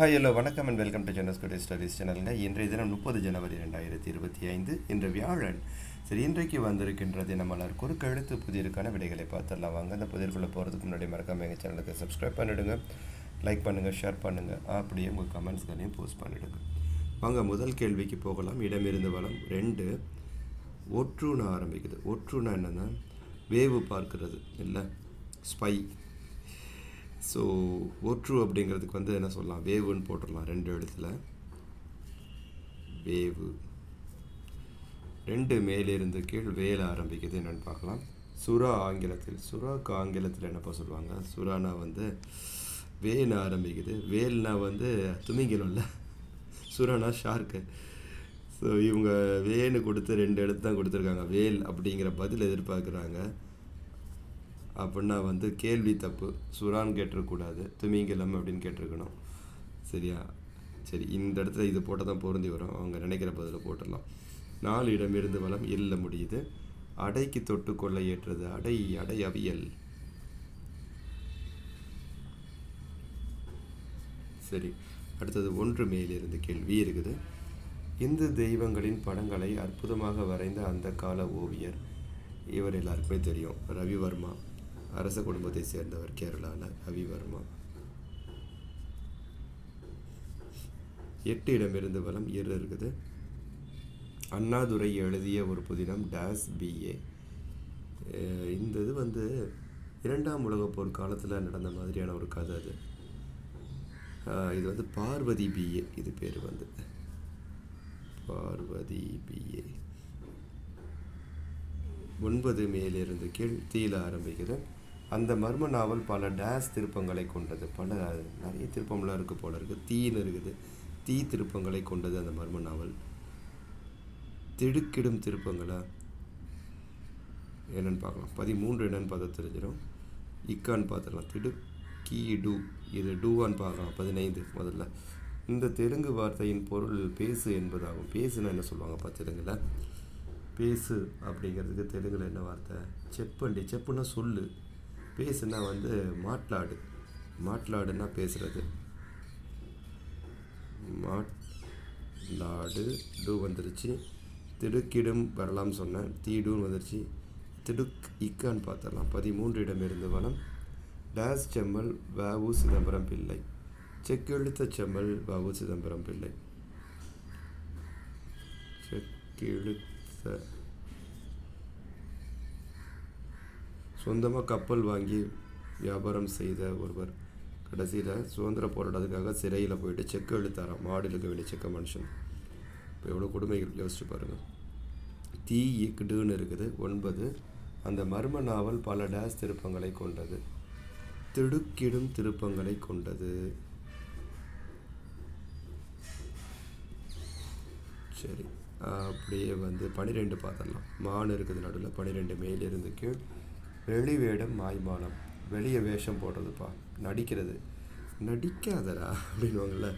Hi hello வணக்கம் and welcome to ஜெனஸ் குடே ஸ்டடிஸ் சேனலுங்க இன்றைய தினம் முப்பது ஜனவரி ரெண்டாயிரத்தி இருபத்தி ஐந்து. இன்று வியாழன். சரி இன்றைக்கு வந்திருக்கின்ற தினமலர் குறுக்கெழுத்து புதிருக்கான விடைகளை பார்த்துடலாம். வாங்க அந்த புதிர்க்குள்ளே போகிறதுக்கு முன்னாடி மறக்காம எங்கள் சேனலுக்கு சப்ஸ்கிரைப் பண்ணிவிடுங்க லைக் பண்ணுங்கள் ஷேர் பண்ணுங்கள் அப்படியே உங்கள் கமெண்ட்ஸ்களையும் போஸ்ட் பண்ணிவிடுங்க வாங்க முதல் கேள்விக்கு போகலாம். இடமிருந்து வளம். ரெண்டு ஒற்றுன்னு ஆரம்பிக்குது. ஒற்றுணா என்னென்னா வேவு பார்க்கிறது இல்லை? ஸ்பை ஸோ ஒற்று அப்படிங்கிறதுக்கு வந்து என்ன சொல்லலாம்? வேவுன்னு போட்டுடலாம் ரெண்டு இடத்துல. வேவு. ரெண்டு மேலிருந்து கீழ் வேல ஆரம்பிக்குது என்னென்னு பார்க்கலாம். சுறா ஆங்கிலத்தில் சுறாக்கு ஆங்கிலத்தில் என்னப்பா சொல்லுவாங்க? சுறானா வந்து வேன்னு ஆரம்பிக்குது. வேல்னா வந்து துமிங்கிலம்ல. சுறானா ஷார்க்கு ஸோ இவங்க வேன்னு கொடுத்து ரெண்டு இடத்து தான் கொடுத்துருக்காங்க. வேல் அப்படிங்கிற பதில் எதிர்பார்க்குறாங்க. அப்படின்னா வந்து கேள்வி தப்பு சுறான்னு கேட்டிருக்கக்கூடாது துமிங்கலம் அப்படின்னு கேட்டிருக்கணும். சரியா? சரி இந்த இடத்துல இது போட்டால் தான் பொருந்தி வரும். அவங்க நினைக்கிற பதில் போட்டுடலாம். நாலு இடமிருந்து வளம் இல்ல முடியுது. அடைக்கு தொட்டு கொள்ள ஏற்றது. அடை அடை அவியல். சரி அடுத்தது ஒன்று மேலிருந்து கேள்வி இருக்குது. இந்து தெய்வங்களின் படங்களை அற்புதமாக வரைந்த அந்த கால ஓவியர் இவர் எல்லாருக்குமே தெரியும். ரவிவர்மா. அரச குடும்பத்தை சேர்ந்தவர் கேரளாவில் ரவிவர்மா எட்டு இடமிருந்து வளம் இரு இருக்குது. அண்ணாதுரை எழுதிய ஒரு புதினம் டேஸ் பிஏ இந்த இது வந்து இரண்டாம் உலகப் போர் காலத்தில் நடந்த மாதிரியான ஒரு கதை அது. இது வந்து பார்வதி பிஏ இது பேர் வந்து. பார்வதி பிஏ ஒன்பது மேலிருந்து கீழ் தீல ஆரம்பிக்கிறேன் அந்த மர்ம நாவல் பல டேஸ் திருப்பங்களை கொண்டது. பல நிறைய திருப்பம்லாம் இருக்குது போல இருக்குது தீன்னு இருக்குது. தீ திருப்பங்களை கொண்டது அந்த மர்ம நாவல். திடுக்கிடும் திருப்பங்களை? என்னென்னு பார்க்கலாம். பதிமூன்று என்னன்னு பார்த்தா தெரிஞ்சிடும். இக்கான்னு பார்த்துக்கலாம் திடு கீ டூ. இது டூவான்னு பார்க்கலாம். பதினைந்து முதல்ல. இந்த தெலுங்கு வார்த்தையின் பொருள் பேசு என்பதாகும். பேசுனா என்ன சொல்லுவாங்கப்பா தெலுங்கில்? பேசு அப்படிங்கிறதுக்கு தெலுங்கில் என்ன வார்த்தை? செப்பண்டி. செப்புன்னா சொல்லு. பேசுனா வந்து மாட்லாடு. மாட்லாடுன்னா பேசுகிறது மாட்லாடு டூ வந்துருச்சு. திடுக்கிடும் வரலாம்னு சொன்னேன். தீடுன்னு வந்துருச்சு. திடுக் இக்கான்னு பார்த்தலாம் பதிமூன்று இடமிருந்து வனம் டேஸ் செம்மல் வவு சிதம்பரம் பிள்ளை. செக்கெழுத்த செம்மல் வவு சிதம்பரம் பிள்ளை. செக்கெழுத்த சொந்தமாக கப்பல் வாங்கி வியாபாரம் செய்த ஒருவர். கடைசியில் சுதந்திர போராட்டத்துக்காக சிறையில் போயிட்டு செக்கு எழுத்தாராம் மாடு இழுக்க வேண்டிய செக்க மனுஷன். இப்போ எவ்வளோ கொடுமைகள் யோசிச்சு பாருங்கள் தீ இக்குடுன்னு இருக்குது. ஒன்பது அந்த மர்ம நாவல் பல டேஸ் திருப்பங்களை கொண்டது. திடுக்கிடும் திருப்பங்களை கொண்டது. சரி அப்படியே வந்து பனிரெண்டு பார்த்துடலாம். மான் இருக்குது நடுவில். பனிரெண்டு மேலிருந்து கீழ். வெளி வேடம் மாய்மானம். வெளியே வேஷம் போடுறதுப்பா. நடிக்கிறது. நடிக்காதரா அப்படின்வாங்கள்ல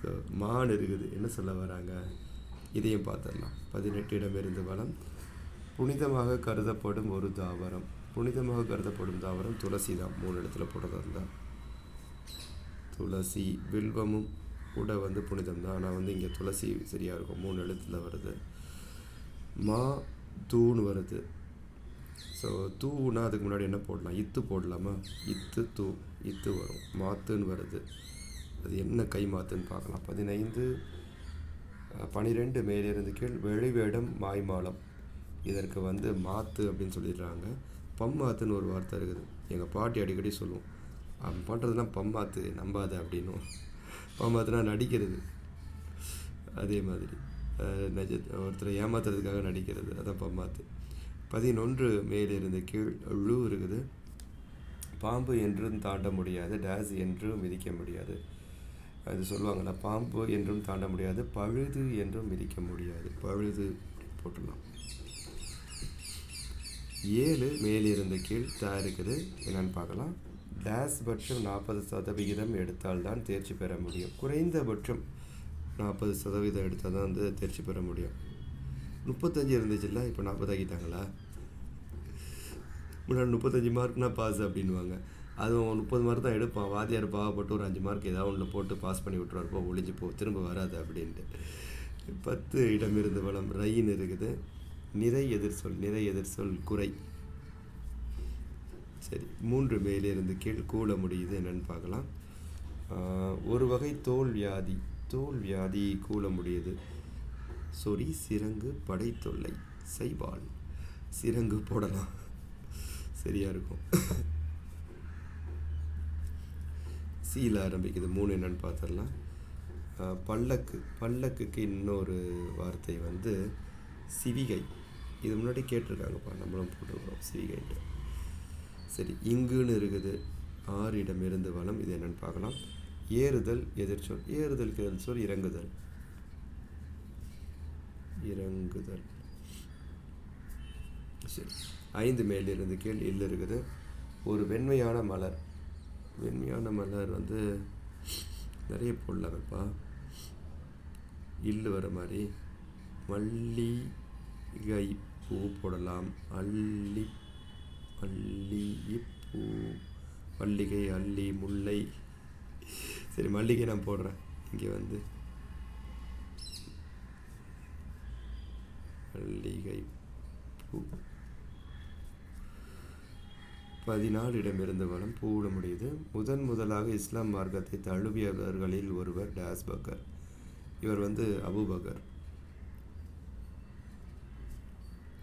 ஸோ மான் இருக்குது. என்ன சொல்ல வராங்க? இதையும் பார்த்துடலாம். பதினெட்டு இடமிருந்து வளம். புனிதமாக கருதப்படும் ஒரு தாவரம். புனிதமாக கருதப்படும் தாவரம் துளசி தான். மூணு இடத்துல போடுறதா இருந்தால் துளசி வில்வமும் கூட வந்து புனிதம் தான். ஆனால் வந்து இங்கே துளசி சரியாக இருக்கும். மூணு எழுத்தில் வருது. மா தூண் வருது. ஸோ தூனா அதுக்கு முன்னாடி என்ன போடலாம்? இத்து போடலாமா? இத்து தூ இத்து வரும். மாத்துன்னு வருது. அது என்ன கை மாத்துன்னு பார்க்கலாம். பதினைந்து பனிரெண்டு மேலிருந்து கீழ் வெளிவேடம் மாய்மாலம். இதற்கு வந்து மாத்து அப்படின்னு சொல்லிடுறாங்க. பம்மாத்துன்னு ஒரு வார்த்தை இருக்குது. எங்கள் பாட்டி அடிக்கடி சொல்லுவோம் அவன் பண்ணுறதுலாம் பம்மாத்து நம்பாத அப்படின்னும் பம்மாத்துனா நடிக்கிறது. அதே மாதிரி. அஹ் நஜ ஒருத்தரை ஏமாத்துறதுக்காக நடிக்கிறது. அதான் பம்மாத்து பதினொன்று மேலிருந்து கீழ் ழு இருக்குது. பாம்பு என்றும் தாண்ட முடியாது டேஸ் என்றும் மிதிக்க முடியாது. அது சொல்லுவாங்கள்ல பாம்பு என்றும் தாண்ட முடியாது பழுது என்றும் மிதிக்க முடியாது. பழுது போட்டுடலாம். ஏழு மேலிருந்து கீழ் தா இருக்குது. என்னென்னு பார்க்கலாம். டேஸ் பட்சம் நாற்பது சதவிகிதம் எடுத்தால்தான் தேர்ச்சி பெற முடியும். குறைந்தபட்சம் நாற்பது சதவீதம் எடுத்தால் தான் வந்து தேர்ச்சி பெற முடியும். முப்பத்தஞ்சு இருந்துச்சுல்ல இப்போ நாற்பதாக்கிட்டாங்களா முன்னாடி முப்பத்தஞ்சு மார்க்னா பாஸ் அப்படின்வாங்க அதுவும் முப்பது மார்க் தான் எடுப்பான். வாத்தியார் பாவப்பட்டு ஒரு அஞ்சு மார்க் ஏதாவது ஒன்று போட்டு பாஸ் பண்ணி விட்டுருவார். போ போ திரும்ப வராது அப்படின்ட்டு. பத்து இடம் இருந்த வளம். ரயின் இருக்குது. நிறை எதிர்சொல் நிறை எதிர்சொல் குறை. சரி மூன்று மேலிருந்து கீழ் கூட முடியுது என்னன்னு பார்க்கலாம். ஒரு வகை தோல் வியாதி தோல் வியாதி கூல முடியுது. சொறி சிறங்கு படைத்தொல்லை செய்வாள். சிறங்கு சிரங்கு போடலாம். சரியா இருக்கும். சீல ஆரம்பிக்குது. மூணு என்னன்னு பார்த்துடலாம் பல்லக்கு. பல்லக்குக்கு இன்னொரு வார்த்தை வந்து சிவிகை. இது முன்னாடி கேட்டிருக்காங்கப்பா. நம்மளும் போட்டிருக்கிறோம் சிவிகைன்ட்டு. சரி இங்குன்னு இருக்குது. ஆறு இருந்து வளம் இது என்னன்னு பார்க்கலாம். ஏறுதல் எதிர்ச்சொல். ஏறுதலுக்கு எதிர்ச்சொல் இறங்குதல். இறங்குதல். சரி. ஐந்து மேலிருந்து கீழ் இல்லை இருக்குது. ஒரு வெண்மையான மலர். வெண்மையான மலர் வந்து நிறைய போடலாம்ப்பா இல்லு வர மாதிரி மல்லிகை பூ போடலாம். அள்ளி மல்லிகைப்பூ மல்லிகை அள்ளி முல்லை. சரி மல்லிகை நான் போடுறேன். இங்கே வந்து. மல்லிகை பதினாலு இடமிருந்து பூவிட முடியுது. முதன் முதலாக இஸ்லாம் மார்க்கத்தை தழுவியவர்களில் ஒருவர் டேஸ் பக்கர். இவர் வந்து அபுபகர்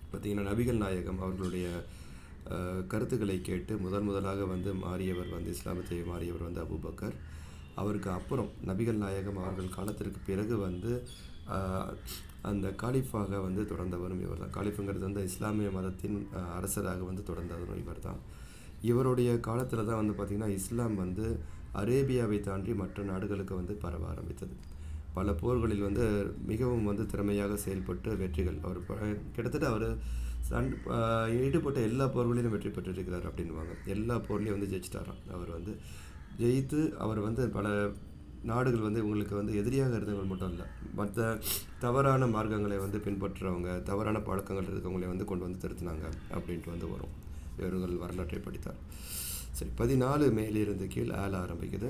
பார்த்தீங்கன்னா நபிகள் நாயகம் அவர்களுடைய அஹ், கருத்துக்களை கேட்டு முதன் முதலாக வந்து மாறியவர் வந்து இஸ்லாமத்தை மாறியவர் வந்து அபுபக்கர் அவருக்கு அப்புறம் நபிகள் நாயகம் அவர்கள் காலத்திற்கு பிறகு வந்து அந்த காலிஃபாக வந்து தொடர்ந்தவரும் இவர் தான் காலிஃபுங்கிறது வந்து இஸ்லாமிய மதத்தின் அரசராக வந்து தொடர்ந்தவரும் இவர் தான் இவருடைய காலத்தில் தான் வந்து பார்த்திங்கன்னா இஸ்லாம் வந்து அரேபியாவை தாண்டி மற்ற நாடுகளுக்கு வந்து பரவ ஆரம்பித்தது. பல போர்களில் வந்து மிகவும் வந்து திறமையாக செயல்பட்டு வெற்றிகள் அவர் கிட்டத்தட்ட அவர் சண் ஈடுபட்ட எல்லா போர்களிலும் வெற்றி பெற்றிருக்கிறார் அப்படின்வாங்க எல்லா போர்லேயும் வந்து ஜெயிச்சிட்டாராம். அவர் வந்து ஜெயித்து அவர் வந்து பல நாடுகள் வந்து இவங்களுக்கு வந்து எதிரியாக இருந்தவங்க மட்டும் இல்லை மற்ற தவறான மார்க்கங்களை வந்து பின்பற்றுறவங்க தவறான பழக்கங்கள் இருக்கவங்களை வந்து கொண்டு வந்து திருத்தினாங்க அப்படின்ட்டு வந்து வரும். இவர்கள் வரலாற்றை படித்தார் சரி பதினாலு மேலிருந்து கீழ் ஆள ஆரம்பிக்குது.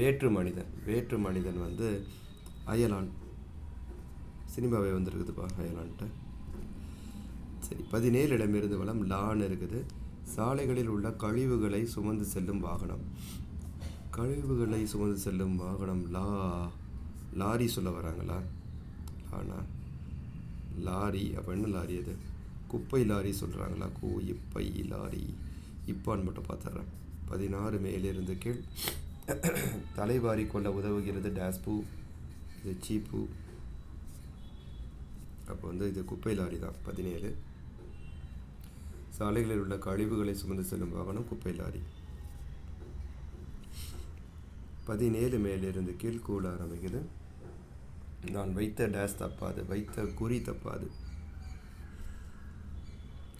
வேற்று மனிதன் வேற்று மனிதன் வந்து அயலான். சினிமாவே வந்துருக்குதுப்பா அயலான்ட்டு. சரி பதினேழு இடமிருந்து வளம் லான் இருக்குது. சாலைகளில் உள்ள கழிவுகளை சுமந்து செல்லும் வாகனம். கழிவுகளை சுமந்து செல்லும் வாகனம் லா லாரி சொல்ல வராங்களா? லானா? லாரி அப்போ என்ன லாரி அது? குப்பை லாரி சொல்கிறாங்களா கூ இப்பை லாரி. இப்பான்னு மட்டும் பார்த்துட்றேன் பதினாறு மேலிருந்து கீழ் தலைவாரி கொள்ள உதவுகிறது டேஸ்பூ இது சீப்பு. அப்போ வந்து இது குப்பை லாரி தான் பதினேழு. சாலைகளில் உள்ள கழிவுகளை சுமந்து செல்லும் வாகனம் குப்பை லாரி. பதினேழு மேலிருந்து கீழ்கூட ஆரம்பிக்குது நான் வைத்த டேஸ் தப்பாது வைத்த குறி தப்பாது.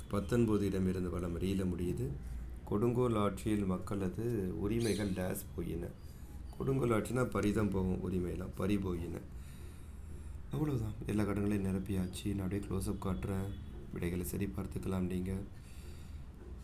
பத்தொன்பது இடமிருந்து வளம் ரீல முடியுது. கொடுங்கோல் ஆட்சியில் மக்களது உரிமைகள் டேஸ் போயின. கொடுங்கோல் ஆட்சினா பரிதம் போகும் உரிமையெல்லாம் பறி போயின. அவ்வளோதான் எல்லா கடன்களையும் நிரப்பியாச்சு நான் அப்படியே க்ளோஸ்அப் காட்டுறேன். விடைகளை சரி பார்த்துக்கலாம் நீங்கள்